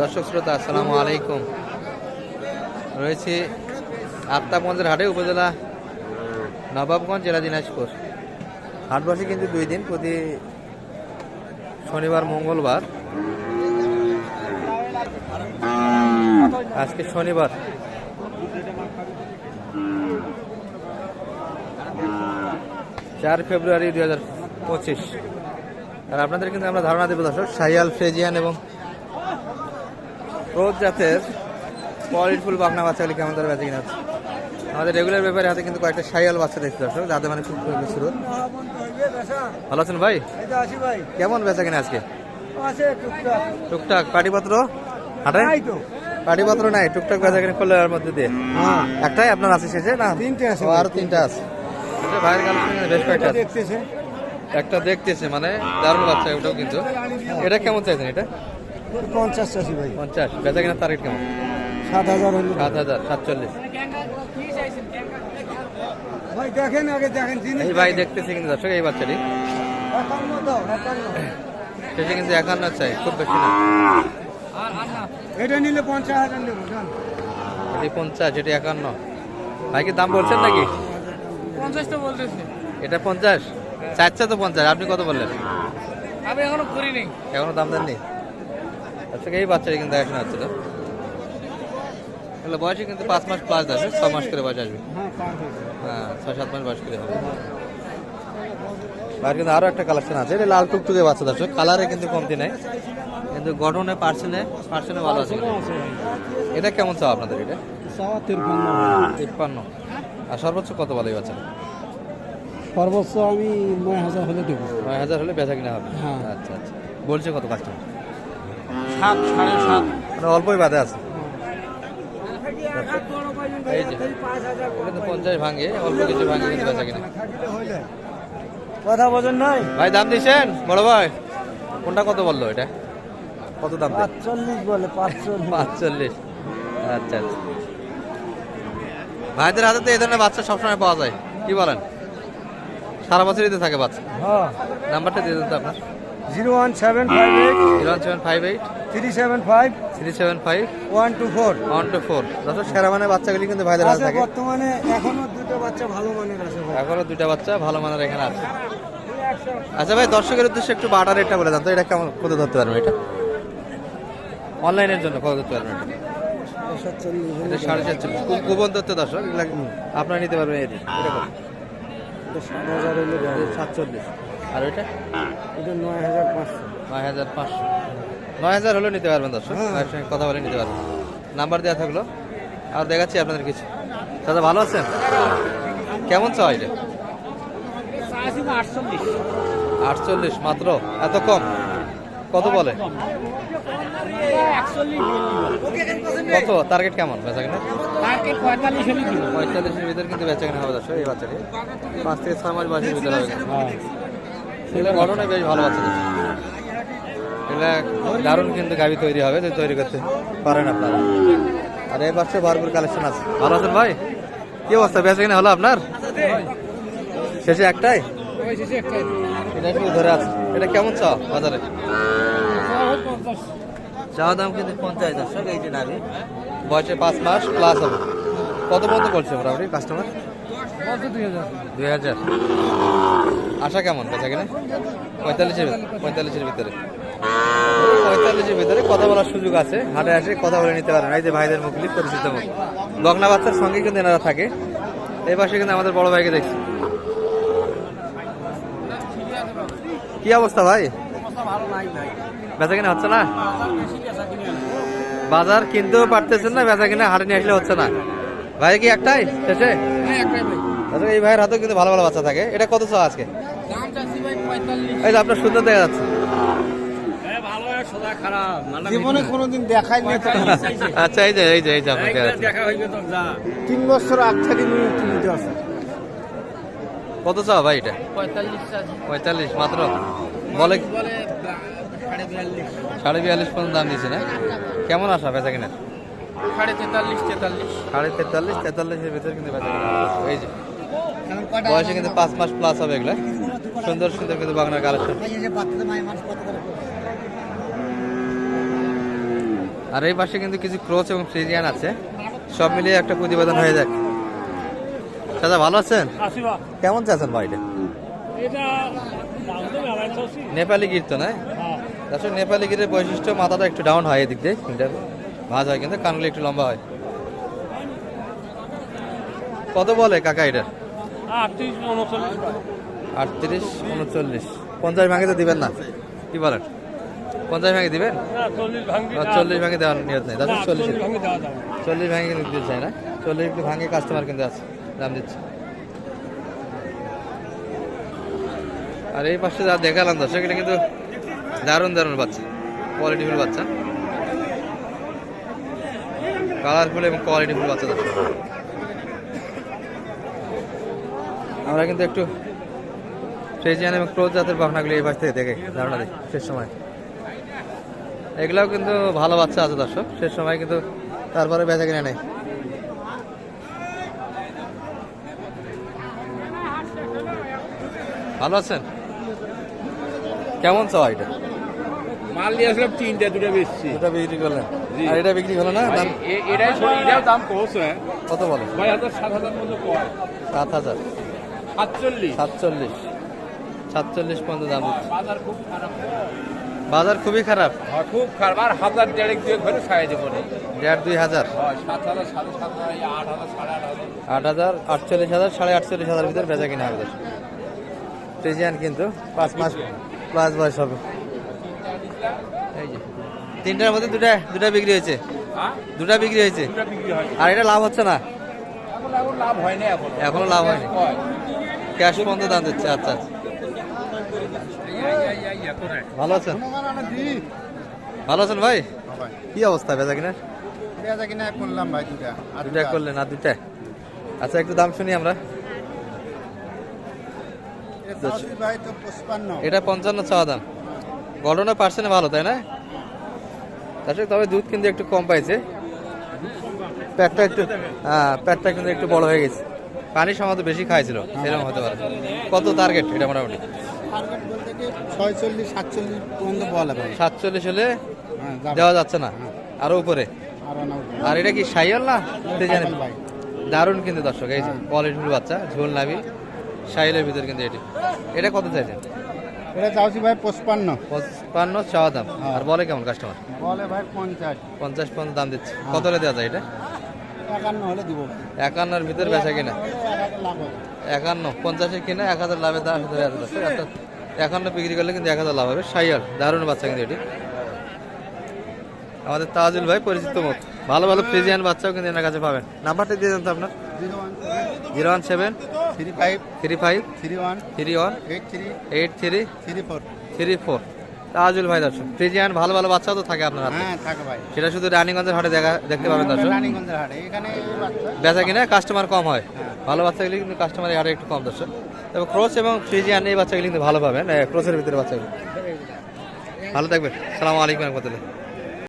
দর্শক শ্রোতা, আসসালামু আলাইকুম। রয়েছে আফতাবগঞ্জের হাটে, উপজেলা নবাবগঞ্জ, জেলা দিনাজপুর। হাট বসে কিন্তু দুই দিন, প্রতি শনিবার, মঙ্গলবার। আজকে শনিবার। চার ফেব্রুয়ারি দুই হাজার পঁচিশ। আর আপনাদের কিন্তু আমরা ধারণা দেবো, দর্শক সাইয়াল ফ্রেজিয়ান এবং রোদ জাতের কোয়ালিটিফুল বাগনা বাচ্চাগুলি কেমন ধরে বেঁচে কিনা। আমাদের রেগুলার ব্যাপারে হাতে কিন্তু কয়েকটা সাইয়াল বাচ্চা দেখতে দর্শক যাদের মানে খুব শুরু। ভালো আছেন ভাই? কেমন বেচা কিনা আজকে? টুকটাক। পাটিপত্র? হাটে পাটিপত্র নাই টুকটাক বেচা কিনা করলে এর মধ্যে দিয়ে। একটাই আপনার আছে শেষে না? তিনটে আছে। আরও তিনটা আছে। ভাইয়ের কালেকশন বেশ কয়েকটা দেখতেছে। একটা দেখতেছে মানে দারুণ বাচ্চা ওটাও কিন্তু। এটা কেমন চাইছেন এটা? পঞ্চাশ চাষি ভাই। পঞ্চাশ। বেচা কিনা টার্গেট কেমন? সাত হাজার হলো। সাত হাজার সাতচল্লিশ। ভাই দেখেন আগে দেখেন এই ভাই দেখতেছি কিন্তু দর্শক এই বাচ্চাটি। একান্ন দাও একান্ন। সেটা কিন্তু একান্ন চাই খুব বেশি না। এটা নিলে পঞ্চাশ হাজার নেব এটি পঞ্চাশ এটি একান্ন। ভাই কি দাম বলছেন নাকি? বলতেছে। এটা পঞ্চাশ? তো পঞ্চাশ আপনি কত বললেন? আমি এখনও করিনি। এখনও দাম দেননি? আচ্ছা এই বাচ্চাটি কিন্তু দেখাশোনা হচ্ছিল তাহলে বয়সে কিন্তু পাঁচ মাস প্লাস আসবে ছ মাস করে বয়স আসবে। হ্যাঁ হ্যাঁ ছয় সাত মাস বয়স করে হবে। আর কিন্তু আরও একটা কালেকশন আছে এটা লাল টুকটুকে বাচ্চা দর্শক কালারে কিন্তু কমতি নাই কিন্তু গঠনে পার্সেনে পার্সেনে ভালো আছে। এটা কেমন চাও আপনাদের এটা? তিপ্পান্ন আর সর্বোচ্চ কত বলে এই বাচ্চাটা? সর্বোচ্চ আমি নয় হাজার হলে দেবো। নয় হাজার হলে বেচা কিনা হবে। হ্যাঁ। আচ্ছা আচ্ছা। বলছে কত কাস্টমার সাত সাড়ে সাত। মানে অল্পই বাদে আছে। এই যে এটা তো পঞ্চাশ ভাঙে অল্প কিছু ভাঙে কিন্তু বেচা কিনা। কথা বোঝেন নাই ভাই দাম দিয়েছেন বড় ভাই কোনটা কত বলল এটা? কত দাম? পাঁচচল্লিশ বলে পাঁচচল্লিশ। পাঁচচল্লিশ। আচ্ছা আচ্ছা। ভাইদের হাতে তো এই ধরনের বাচ্চা সবসময় পাওয়া যায়। কি বলেন? সারা বছরই তো থাকে বাচ্চা। হ্যাঁ। নাম্বারটা দিয়ে দিন তো আপনার। Zero one seven five eight. Zero one seven five eight. Three seven five three seven five one two four one two four দশ সেরা মানে বাচ্চাগুলি কিন্তু ভাইদের আছে থাকে। বর্তমানে এখনও দুটো বাচ্চা ভালো মানের আছে। এখনও দুইটা বাচ্চা ভালো মানের এখানে আছে। আচ্ছা ভাই দর্শকের উদ্দেশ্যে একটু বাটার রেটটা বলে দেন তো এটা কেমন কত ধরতে পারবেন এটা? অনলাইনের জন্য কত ধরতে পারবেন এটা? সাতচল্লিশ। এটা সাড়ে দর্শক আপনারা নিতে পারবেন এটি সাতচল্লিশ। আর ওইটা? এটা নয় হাজার পাঁচশো। নয় হাজার পাঁচশো। নয় হাজার হলেও নিতে পারবেন দর্শক। হ্যাঁ। ভাইয়ের সঙ্গে কথা বলে নিতে পারবেন। নাম্বার দেওয়া থাকল। আর দেখাচ্ছি আপনাদের কিছু। দাদা ভালো আছেন? কেমন চাও এটা? আটচল্লিশ মাত্র। এত কম? কত বলে? কত? টার্গেট কেমন? বেচা কিনা পঁয়তাল্লিশ পঁয়তাল্লিশের ভিতরে কিন্তু বেচা কিনা হবে দর্শক এই বাচ্চাটি। পাঁচ থেকে ছয় মাস বয়সের ভিতরে হবে। এগুলো গঠনে বেশ ভালো বাচ্চা। এগুলা দারুণ কিন্তু গাবি তৈরি হবে যদি তৈরি করতে। পারেন আপনারা। আর এই পাশে ভরপুর কালেকশন আছে। ভালো আছেন ভাই? কি অবস্থা? বেচা কিনা হলো আপনার? শেষে একটাই? এটা একটু ধরে আছে? এটা কেমন চাও বাজারে? চাওয়া দাম কিন্তু পঞ্চাশ দর্শক এই যে নাবি। বয়সে পাঁচ মাস প্লাস হবে। কত পর্যন্ত বলছে মোটামুটি কাস্টমার দুই হাজার। আশা কেমন বেচা কিনা? পঁয়তাল্লিশের পঁয়তাল্লিশের ভিতরে। পঁয়তাল্লিশের ভিতরে কথা বলার সুযোগ আছে। হাটে আসে কথা বলে নিতে পারেন। এই যে ভাইদের মুখলি পরিচিত মুখ। বগনা বাচ্চার সঙ্গে কিন্তু এনারা থাকে। এই পাশে কিন্তু আমাদের বড় ভাইকে দেখছি। কি অবস্থা ভাই? বেচা কিনা হচ্ছে না? বাজার কিনতেও পারতেছেন না বেচা কিনা হাটে নিয়ে আসলে হচ্ছে না। ভাই কি একটাই শেষে? আচ্ছা, এই ভাইয়ের হাতেও কিন্তু ভালো ভালো বাচ্চা থাকে। এটা কত চাও আজকে? এই যে আপনার সুন্দর দেখা যাচ্ছে ভালো আর সোজা খারাপ জীবনে কোনোদিন দেখাই নি আচ্ছা এই যে এই যে এই যে আপনাকে দেখা হইবে তো যা। তিন বছর আগ থেকে নিয়ে কিনতে আছে। কত চাও ভাই এটা? পঁয়তাল্লিশ মাত্র? বলে সাড়ে বিয়াল্লিশ। পর্যন্ত দাম দিয়েছে না? কেমন আসা বেচা কিনা সাড়ে তেতাল্লিশ তেতাল্লিশ। সাড়ে তেতাল্লিশ তেতাল্লিশের ভিতরে কিন্তু বেচা কিনা এই যে বয়সে কিন্তু পাঁচ মাস প্লাস হবে এগুলা। সুন্দর সুন্দর কিন্তু বাংলার কালেকশন। আর এই পাশে কিন্তু কিছু ক্রোচ এবং ফ্রিজিয়ান আছে। সব মিলিয়ে একটা প্রতিবেদন হয়ে যাক। দাদা ভালো আছেন? কেমন চাচ্ছেন ভাইটা এটা দাম তো মেলায় চলছি নেপালি গির তো না হ্যাঁ। আসলে নেপালি গিরের বৈশিষ্ট্য মাথাটা একটু ডাউন হয় এদিক দিয়ে ভাজ হয় কিন্তু কানগুলো একটু লম্বা হয়। কত বলে কাকা এটা আটত্রিশ উনচল্লিশ। আটত্রিশ উনচল্লিশ। পঞ্চাশ ভাঙে তো দিবেন না। কি বলেন? পঞ্চাশ ভাঙে দিবেন? চল্লিশ ভাঙে দেওয়ার নিয়ত নেই। দাদা চল্লিশ চল্লিশ ভাঙে কিন্তু দিতে চাই না। চল্লিশ একটু ভাঙে কাস্টমার কিন্তু আছে। দাম দিচ্ছে। আর এই পাশে যা দেখালাম দর্শক এটা কিন্তু দারুণ দারুণ বাচ্চা। কোয়ালিটিফুল বাচ্চা। কালারফুল এবং কোয়ালিটিফুল বাচ্চা দর্শক। আমরা কিন্তু একটু ফ্রেজিয়ান এবং ক্লোজ জাতের পাখনাগুলি এই পাশ থেকে দেখে ধারণা দিই শেষ সময়। এগুলাও কিন্তু ভালো বাচ্চা আছে দর্শক। শেষ সময় কিন্তু তারপরে বেচা কিনে নেই। ভালো আছেন? কেমন চাওয়া এটা? মাল নিয়ে আসলাম তিনটা দুটো বেশি দুটা বিক্রি করলেন। আর এটা বিক্রি হলো না? দাম এটাই এটাও দাম কমছে। কত বলে? ভাই হাজার সাত হাজার মতো কয় সাত হাজার। সাতচল্লিশ। সাতচল্লিশ। সাতচল্লিশ পর্যন্ত দাম বাজার খুব খারাপ। বাজার খুবই খারাপ। হ্যাঁ, খুব খারাপ। আর হাজার দেড়েক দিয়ে ঘরে ছাড়াই দেবো দেড় দুই হাজার। হয়, হাজার আট হাজার আটচল্লিশ হাজার সাড়ে আটচল্লিশ হাজার ভিতরে বেচা কিনা হবে। ফ্রিজিয়ান কিন্তু পাঁচ মাস প্লাস বয়স হবে। এই যে তিনটার মধ্যে দুটা দুটা বিক্রি হয়েছে। হ্যাঁ? দুটা বিক্রি হয়েছে। হয় আর এটা লাভ হচ্ছে না? এখন লাভ হয় এখনও লাভ হয়নি। হয়। ক্যাশ পর্যন্ত দাম দিচ্ছে আচ্ছা আচ্ছা। ভালো আছেন? ভালো আছেন ভাই? কি অবস্থা বেচা কিনা? পেঁয়াজা কিনা করলাম ভাই দুটা দুটা করলেন, আর দুটা আচ্ছা একটু দাম শুনি আমরা। এটা পঞ্চান্ন চাওয়া দাম। গঠনের পার্সেন্ট ভালো, তাই না? তাছাড়া তবে দুধ কিন্তু একটু কম পাইছে। পেটটা একটু হ্যাঁ পেটটা কিন্তু একটু বড় হয়ে গেছে। পানি সম্ভবত বেশি খাইছিল, সেরকম হতে পারে। কত টার্গেট এটা মোটামুটি? ছয়চল্লিশ সাতচল্লিশ পর্যন্ত বলে ভাই সাতচল্লিশ হলে হ্যাঁ দেওয়া যাচ্ছে না। আরও উপরে। আরও এটা কি সাইয়াল না দারুণ কিন্তু দর্শক এই যে কোয়ালিটির বাচ্চা ঝোল নাবি। সাইলের ভিতর কিন্তু এটি। এটা কত চাইছেন? এটা চাওছি ভাই পঁচপান্ন। পঞ্চান্ন চাওয়া দাম। আর বলে কেমন কাস্টমার বলে ভাই পঞ্চাশ। পঞ্চাশ পর্যন্ত দাম দিচ্ছে। কত হলে দেওয়া যায় এটা? একান্ন হলে দিব। একান্নর ভিতরে বেচা কিনা? লাভ। একান্ন পঞ্চাশে কিনা এক হাজার লাভের দাম ধরে আছে। অর্থাৎ একান্ন বিক্রি করলে কিন্তু এক হাজার লাভ হবে। সাইয়ার দারুণ বাচ্চা কিন্তু এটি। আমাদের তাজুল ভাই পরিচিত মুখ ভালো ভালো ফ্রিজিয়ান বাচ্চাও কিন্তু এনার কাছে পাবেন। নাম্বারটা দিয়ে দেন তো আপনার। Zero one seven three five three five three one three one eight three eight three three four. Three four. Tajul ভাই দর্শক ফ্রিজিয়ান ভালো ভালো বাচ্চাও তো থাকে আপনার হাতে। হ্যাঁ থাকে ভাই। সেটা শুধু রানীগঞ্জের হাটে দেখা দেখতে পাবেন দর্শক। রানীগঞ্জের হাটে। এখানে বেচা কিনা কাস্টমার কম হয়। ভালো বাচ্চাগুলি কিন্তু কাস্টমার আরও একটু কম দর্শক। তবে ক্রোচ এবং ফ্রিজিয়ান এই বাচ্চাগুলি কিন্তু ভালো পাবেন ক্রোচের ভিতরে বাচ্চাগুলি। ভালো থাকবেন। সালামু আলাইকুম রহমতুল্লাহ।